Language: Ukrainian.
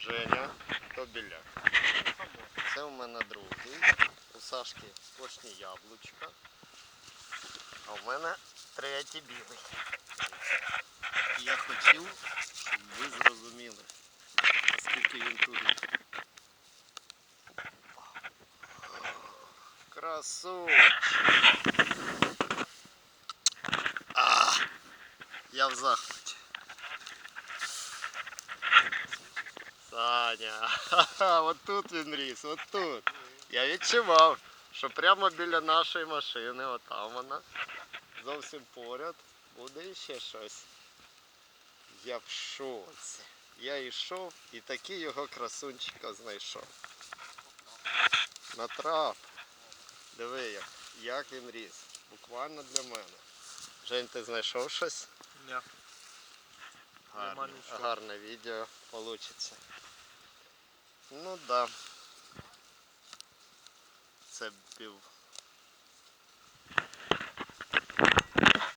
Женя, то біляк. Це у мене другий. У Сашки сплошні яблучка. А у мене третій білий. Я хотів, щоб ви зрозуміли, наскільки він тут. Красунчик. А, я в захваті. Саня, от тут він ріс, от тут. Я відчував, що прямо біля нашої машини, отам вона, зовсім поряд, буде ще щось. Я в шоці. Я йшов і таки його красунчика знайшов. Натрап. Диви, як, як він ріс. Буквально для мене. Жень, ти знайшов щось? Ні. Гарне, гарне відео получиться. Ну да. Це був